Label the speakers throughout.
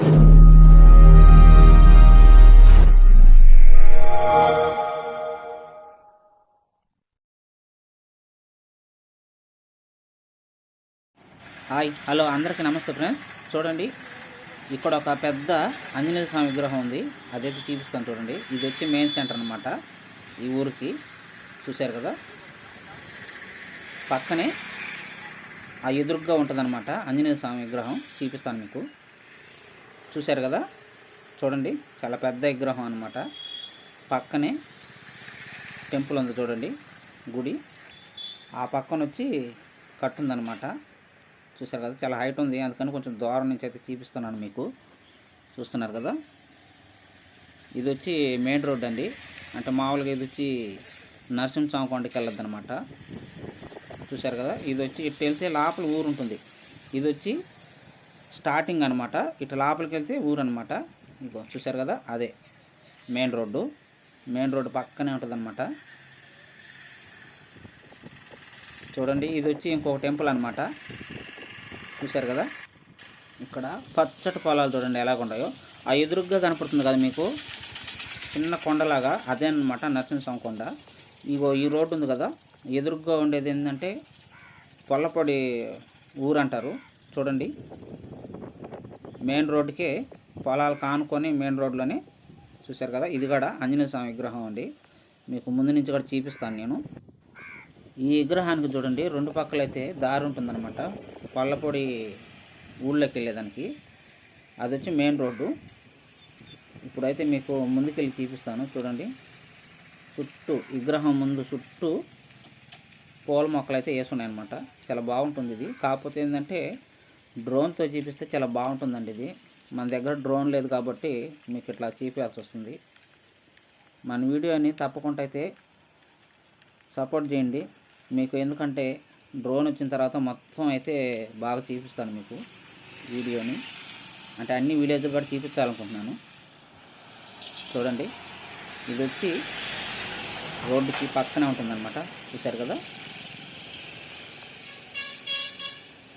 Speaker 1: Hi hello అందరికీ నమస్తే friends. చూడండి ఇక్కడ ఒక పెద్ద ఆంజనేయ స్వామి విగ్రహం ఉంది. అదైతే చూపిస్తాను చూడండి. ఇది వచ్చి మెయిన్ సెంటర్ అనమాట ఈ ఊరికి చూశారు కదా? పక్కనే ఆ ఎదురుగ్గా ఉంటుందన్నమాట ఆంజనేయ స్వామి విగ్రహం. చూపిస్తాను మీకు. చూశారు కదా? చూడండి చాలా పెద్ద విగ్రహం అనమాట పక్కనే టెంపుల్ ఉంది చూడండి గుడి. ఆ పక్కన వచ్చి కట్టుందనమాట చూసారు కదా? చాలా హైట్ ఉంది అందుకని కొంచెం దూరం నుంచి అయితే చూపిస్తున్నాను మీకు. చూస్తున్నారు కదా? ఇది వచ్చి మెయిన్ రోడ్ అండి. అంటే మామూలుగా ఇది వచ్చి నరసింహస్వామి కొండకి వెళ్ళద్దు అనమాట చూసారు కదా? ఇది వచ్చి ఇటు వెళ్తే లోపల ఊరు ఉంటుంది. ఇది వచ్చి స్టార్టింగ్ అనమాట ఇటు లోపలికి వెళ్తే ఊరు అనమాట ఇగో చూసారు కదా? అదే. Main road. మెయిన్ రోడ్డు పక్కనే ఉంటుందన్నమాట. చూడండి ఇది వచ్చి ఇంకొక టెంపుల్ అనమాట చూశారు కదా? ఇక్కడ పచ్చటి పొలాలు చూడండి ఎలాగుంటాయో. ఆ ఎదురుగ్గా కనపడుతుంది కదా మీకు? చిన్న కొండలాగా. అదే అనమాట నరసింహస్వామి కొండ. ఇగో ఈ రోడ్డు ఉంది కదా? ఎదురుగ్గా ఉండేది ఏంటంటే పొల్లపొడి ఊరు అంటారు చూడండి. మెయిన్ రోడ్డుకే పొలాలు కానుకొని మెయిన్ రోడ్లోనే చూశారు కదా ఇది కూడా ఆంజనేయ స్వామి విగ్రహం అండి. మీకు ముందు నుంచి కూడా చూపిస్తాను నేను. ఈ విగ్రహానికి చూడండి రెండు పక్కల అయితే దారి ఉంటుందన్నమాట. పళ్ళపొడి ఊళ్ళోకి వెళ్ళేదానికి. అది వచ్చి మెయిన్ రోడ్డు. ఇప్పుడైతే మీకు ముందుకెళ్ళి చూపిస్తాను చూడండి. చుట్టూ విగ్రహం ముందు చుట్టూ పూల మొక్కలు అయితే వేసున్నాయన్నమాట చాలా బాగుంటుంది ఇది. కాకపోతే ఏంటంటే డ్రోన్తో చూపిస్తే చాలా బాగుంటుందండి ఇది. మన దగ్గర డ్రోన్ లేదు కాబట్టి మీకు ఇట్లా చూపించాల్సి వస్తుంది. మన వీడియోని తప్పకుండా అయితే సపోర్ట్ చేయండి. మీకు ఎందుకంటే డ్రోన్ వచ్చిన తర్వాత మొత్తం అయితే బాగా చూపిస్తాను మీకు వీడియోని. అంటే అన్ని విలేజ్ కూడా చూపించాలనుకుంటున్నాను. చూడండి. ఇది వచ్చి రోడ్డుకి పక్కనే ఉంటుందన్నమాట. చూశారు కదా?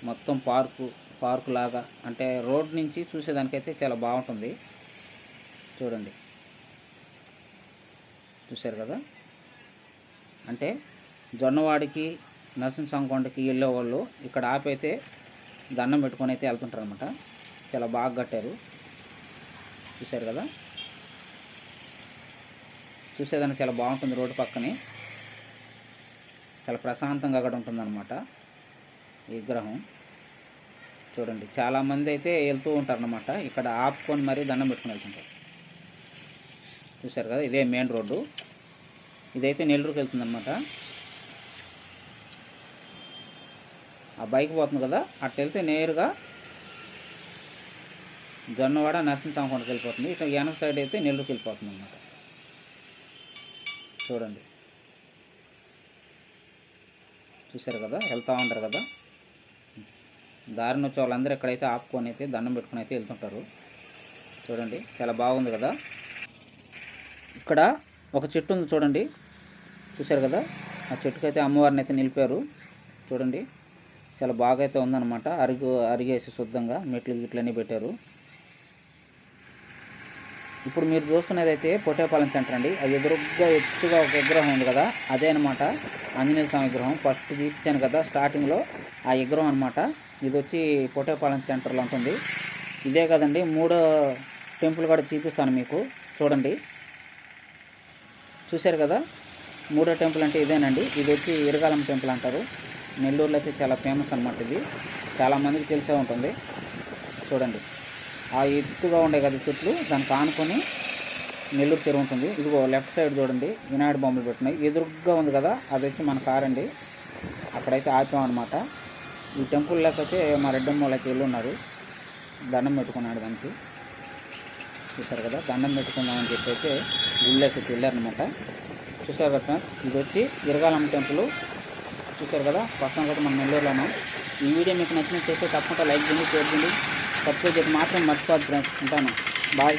Speaker 1: మొత్తం పార్కు పార్కు లాగా అంటే రోడ్ నుంచి చూసేదానికైతే చాలా బాగుంటుంది. చూడండి. చూశారు కదా? అంటే జొన్నవాడికి నరసింహస్వామి కొండకి వెళ్ళే వాళ్ళు ఇక్కడ ఆపైతే దండం పెట్టుకొని అయితే వెళ్తుంటారు అనమాట చాలా బాగా కట్టారు. చూశారు కదా? చూసేదానికి చాలా బాగుంటుంది రోడ్డు పక్కనే. చాలా ప్రశాంతంగా అక్కడ ఉంటుందన్నమాట ఈ విగ్రహం. చూడండి. చాలామంది అయితే వెళ్తూ ఉంటారన్నమాట. ఇక్కడ ఆపుకొని మరీ దండం పెట్టుకొని వెళ్తుంటారు. చూశారు కదా ఇదే మెయిన్ రోడ్డు. ఇదైతే నెల్లూరుకి వెళ్తుందన్నమాట. ఆ బైక్ పోతుంది కదా అటు వెళ్తే నేరుగా జొన్నవాడ నరసింహస్వామి కొండకి వెళ్ళిపోతుంది. ఇక్కడ వెనక సైడ్ అయితే నెల్లూరుకి వెళ్ళిపోతుంది అన్నమాట చూడండి. చూశారు కదా వెళ్తూ ఉంటారు కదా. దారిని వచ్చే వాళ్ళందరూ ఎక్కడైతే ఆపుకొని అయితే దండం పెట్టుకొని అయితే వెళ్తుంటారు. చూడండి చాలా బాగుంది కదా? ఇక్కడ ఒక చెట్టు ఉంది చూడండి. చూశారు కదా? ఆ చెట్టుకైతే అమ్మవారిని అయితే నిలిపారు. చూడండి చాలా బాగా అయితే ఉందన్నమాట. అరిగు అరిగేసి శుద్ధంగా మెట్లు గిట్లన్నీ పెట్టారు. ఇప్పుడు మీరు చూస్తున్నది అయితే పొట్టేపాలెం సెంటర్ అండి. అది ఎదురుగ్గా ఎత్తుగా ఒక విగ్రహం ఉంది కదా? అదే అనమాట ఆంజనేయ స్వామి విగ్రహం. ఫస్ట్ తీర్చాను కదా స్టార్టింగ్లో ఆ విగ్రహం అనమాట ఇది వచ్చి కోటేపాలెం సెంటర్లో ఉంటుంది. ఇదే కదండి మూడో టెంపుల్ కూడా చూపిస్తాను మీకు. చూడండి. చూశారు కదా? మూడో టెంపుల్ అంటే ఇదేనండి. ఇది వచ్చి ఇరగాలం టెంపుల్ అంటారు. నెల్లూరులో అయితే చాలా ఫేమస్ అనమాట ఇది. చాలామందికి తెలిసే ఉంటుంది. చూడండి. ఆ ఎత్తుగా ఉండే కదా చెట్లు దానికి ఆనుకొని నెల్లూరు చెరువు ఉంటుంది. ఇదిగో లెఫ్ట్ సైడ్ చూడండి. వినాయక బొమ్మలు పెట్టినాయి ఎదురుగ్గా ఉంది కదా అది వచ్చి మన కార్ అండి అక్కడైతే ఆపామన్నమాట. ఈ టెంపుల్ లేకపోతే మా రెడ్డమ్మ వాళ్ళకి వెళ్ళి ఉన్నారు. దండం పెట్టుకున్నాడు దానికి. చూసారు కదా దండం పెట్టుకుందామని చెప్పి అయితే గుళ్ళోకి వెళ్ళారనమాట చూసారు కదా ఫ్రెండ్స్ ఇది వచ్చి ఇరగాలమ్మ టెంపుల్. చూసారు కదా ప్రస్తుతం కదా మనం నెల్లూరులో ఉన్నాం ఈ వీడియో మీకు నచ్చినట్లయితే తప్పకుండా లైక్ చేయండి షేర్ చేయండి. సబ్స్క్రైబ్ చేసి మాత్రం మర్చిపోద్దు ఫ్రెండ్స్. ఉంటాను. బాయ్.